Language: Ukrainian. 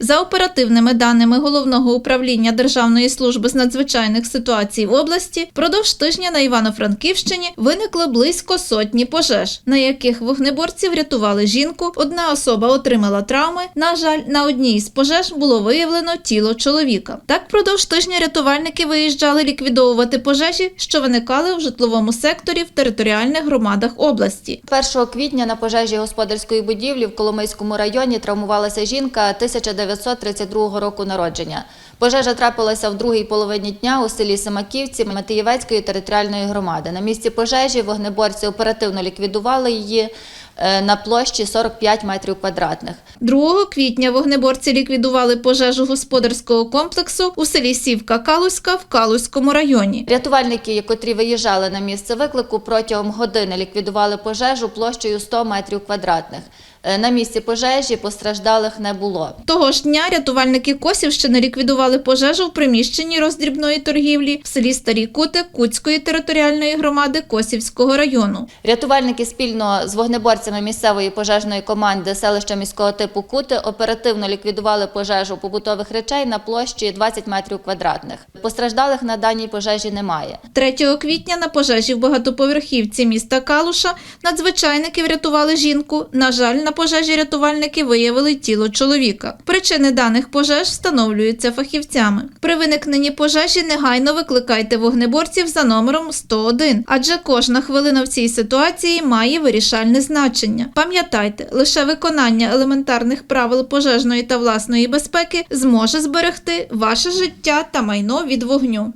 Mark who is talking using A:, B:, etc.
A: За оперативними даними головного управління Державної служби з надзвичайних ситуацій в області, впродовж тижня на Івано-Франківщині виникли близько сотні пожеж, на яких вогнеборці врятували жінку. Одна особа отримала травми. На жаль, на одній із пожеж було виявлено тіло чоловіка. Так, впродовж тижня рятувальники виїжджали ліквідовувати пожежі, що виникали в житловому секторі в територіальних громадах області.
B: 1 квітня на пожежі господарської будівлі в Коломийському районі травмувалася жінка 1932 року народження. Пожежа трапилася в другій половині дня у селі Семаківці Матиєвецької територіальної громади. На місці пожежі вогнеборці оперативно ліквідували її е, на площі 45 метрів квадратних.
A: 2 квітня вогнеборці ліквідували пожежу господарського комплексу у селі Сівка Калузька в Калузькому районі.
B: Рятувальники, котрі виїжджали на місце виклику, протягом години ліквідували пожежу площею 100 метрів квадратних. Е, На місці пожежі постраждалих не було.
A: Того ж дня рятувальники Косівщини ліквідували пожежу в приміщенні роздрібної торгівлі в селі Старі Кути Кутської територіальної громади Косівського району.
B: Рятувальники спільно з вогнеборцями місцевої пожежної команди селища міського типу Кути оперативно ліквідували пожежу побутових речей на площі 20 метрів квадратних. Постраждалих на даній пожежі немає.
A: 3 квітня на пожежі в багатоповерхівці міста Калуша надзвичайники врятували жінку. На жаль, на пожежі рятувальники виявили тіло чоловіка. Причини даних пожеж встановлюються фахівцями. При виникненні пожежі негайно викликайте вогнеборців за номером 101, адже кожна хвилина в цій ситуації має вирішальне значення. Пам'ятайте, лише виконання елементарних правил пожежної та власної безпеки зможе зберегти ваше життя та майно від вогню.